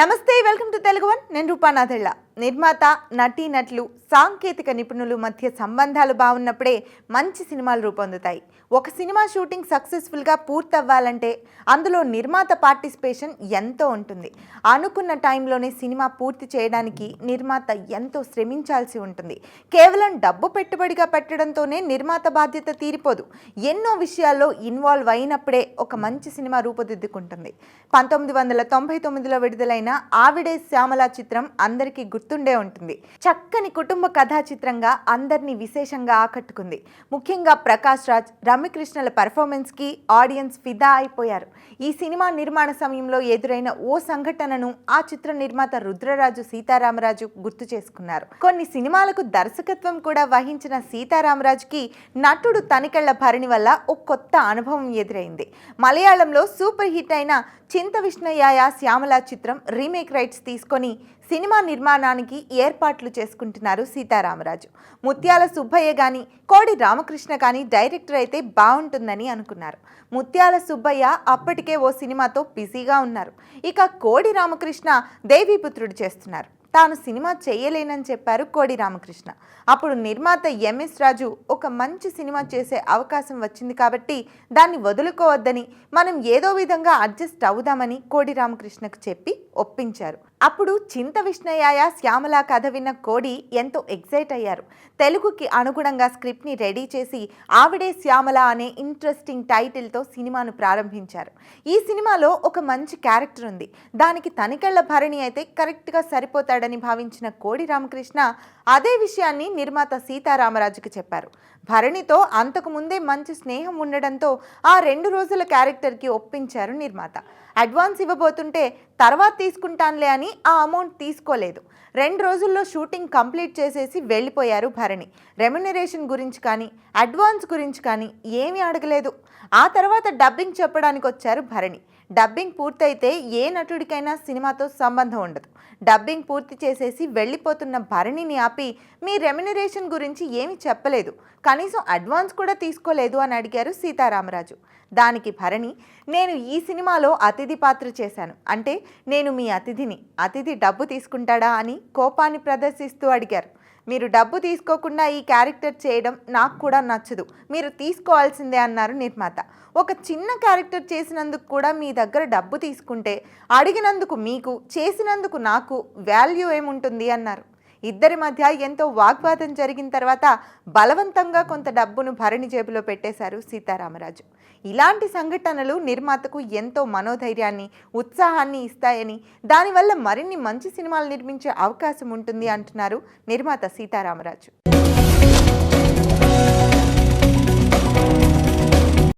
నమస్తే welcome to Telugu one. నేను రూపానాథెళ్ళ నిర్మాత నటీ నటులు సాంకేతిక నిపుణులు మధ్య సంబంధాలు బాగున్నప్పుడే మంచి సినిమాలు రూపొందుతాయి. ఒక సినిమా షూటింగ్ సక్సెస్ఫుల్గా పూర్తవ్వాలంటే అందులో నిర్మాత పార్టిసిపేషన్ ఎంతో ఉంటుంది. అనుకున్న టైంలోనే సినిమా పూర్తి చేయడానికి నిర్మాత ఎంతో శ్రమించాల్సి ఉంటుంది. కేవలం డబ్బు పెట్టుబడిగా పెట్టడంతోనే నిర్మాత బాధ్యత తీరిపోదు. ఎన్నో విషయాల్లో ఇన్వాల్వ్ అయినప్పుడే ఒక మంచి సినిమా రూపుదిద్దుకుంటుంది. పంతొమ్మిది వందల తొంభై తొమ్మిదిలో విడుదలైన ఆవిడే శ్యామల చిత్రం అందరికీ గుర్తుండే ఉంటుంది. చక్కని కుటుంబ కథా చిత్రంగా అందరినీ విశేషంగా ఆకట్టుకుంది. ముఖ్యంగా ప్రకాష్ రాజ్ రమ్యకృష్ణల పెర్ఫార్మెన్స్కి ఆడియన్స్ ఫిదా అయిపోయారు. ఈ సినిమా నిర్మాణ సమయంలో ఎదురైన ఓ సంఘటనను ఆ చిత్ర నిర్మాత రుద్రరాజు సీతారామరాజు గుర్తు చేసుకున్నారు. కొన్ని సినిమాలకు దర్శకత్వం కూడా వహించిన సీతారామరాజుకి నటుడు తనికెళ్ళ భరణి వల్ల ఓ కొత్త అనుభవం ఎదురైంది. మలయాళంలో సూపర్ హిట్ అయిన చింత విష్ణయ్యాయ శ్యామల చిత్రం రీమేక్ రైట్స్ తీసుకొని సినిమా నిర్మాణానికి ఏర్పాట్లు చేసుకుంటున్నారు సీతారామరాజు. ముత్యాల సుబ్బయ్య కానీ కోడి రామకృష్ణ కానీ డైరెక్టర్ అయితే బాగుంటుందని అనుకున్నారు. ముత్యాల సుబ్బయ్య అప్పటికే ఓ సినిమాతో బిజీగా ఉన్నారు. ఇక కోడి రామకృష్ణ దేవీపుత్రుడు చేస్తున్నారు. తాను సినిమా చేయలేనని చెప్పారు కోడి రామకృష్ణ. అప్పుడు నిర్మాత ఎంఎస్ రాజు ఒక మంచి సినిమా చేసే అవకాశం వచ్చింది కాబట్టి దాన్ని వదులుకోవద్దని మనం ఏదో విధంగా అడ్జస్ట్ అవుదామని కోడి రామకృష్ణకు చెప్పి ఒప్పించారు. అప్పుడు చింత విష్ణయ్యాయ శ్యామల కథ విన్న కోడి ఎంతో ఎగ్జైట్ అయ్యారు. తెలుగుకి అనుగుణంగా స్క్రిప్ట్ని రెడీ చేసి ఆవిడే శ్యామల అనే ఇంట్రెస్టింగ్ టైటిల్తో సినిమాను ప్రారంభించారు. ఈ సినిమాలో ఒక మంచి క్యారెక్టర్ ఉంది. దానికి తనికెళ్ళ భరణి అయితే కరెక్ట్గా సరిపోతాడని భావించిన కోడి రామకృష్ణ అదే విషయాన్ని నిర్మాత సీతారామరాజుకి చెప్పారు. భరణితో అంతకు ముందే మంచి స్నేహం ఉండడంతో ఆ రెండు రోజుల క్యారెక్టర్కి ఒప్పించారు నిర్మాత. అడ్వాన్స్ ఇవ్వబోతుంటే తర్వాత తీసుకుంటానులే అని ఆ అమౌంట్ తీసుకోలేదు. రెండు రోజుల్లో షూటింగ్ కంప్లీట్ చేసేసి వెళ్ళిపోయారు భరణి. రెమ్యునరేషన్ గురించి కానీ అడ్వాన్స్ గురించి కానీ ఏమీ అడగలేదు. ఆ తర్వాత డబ్బింగ్ చెప్పడానికి వచ్చారు భరణి. డబ్బింగ్ పూర్తయితే ఏ నటుడికైనా సినిమాతో సంబంధం ఉండదు. డబ్బింగ్ పూర్తి చేసేసి వెళ్ళిపోతున్న భరణిని ఆపి మీ రెమ్యునరేషన్ గురించి ఏమీ చెప్పలేదు. కనీసం అడ్వాన్స్ కూడా తీసుకోలేదు అని అడిగారు సీతారామరాజు. దానికి భరణి నేను ఈ సినిమాలో అతిథి పాత్ర చేశాను. అంటే నేను మీ అతిథిని. అతిథి డబ్బు తీసుకుంటాడా? అని కోపాన్ని ప్రదర్శిస్తూ అడిగారు. మీరు డబ్బు తీసుకోకుండా ఈ క్యారెక్టర్ చేయడం నాకు కూడా నచ్చదు. మీరు తీసుకోవాల్సిందే అన్నారు నిర్మాత. ఒక చిన్న క్యారెక్టర్ చేసినందుకు కూడా మీ దగ్గర డబ్బు తీసుకుంటే అడిగినందుకు మీకు చేసినందుకు నాకు వాల్యూ ఏముంటుంది అన్నారు. ఇద్దరి మధ్య ఎంతో వాగ్వాదం జరిగిన తర్వాత బలవంతంగా కొంత డబ్బును భరణి జేబులో పెట్టేశారు సీతారామరాజు. ఇలాంటి సంఘటనలు నిర్మాతకు ఎంతో మనోధైర్యాన్ని ఉత్సాహాన్ని ఇస్తాయని దానివల్ల మరిన్ని మంచి సినిమాలు నిర్మించే అవకాశం ఉంటుంది అంటున్నారు నిర్మాత సీతారామరాజు.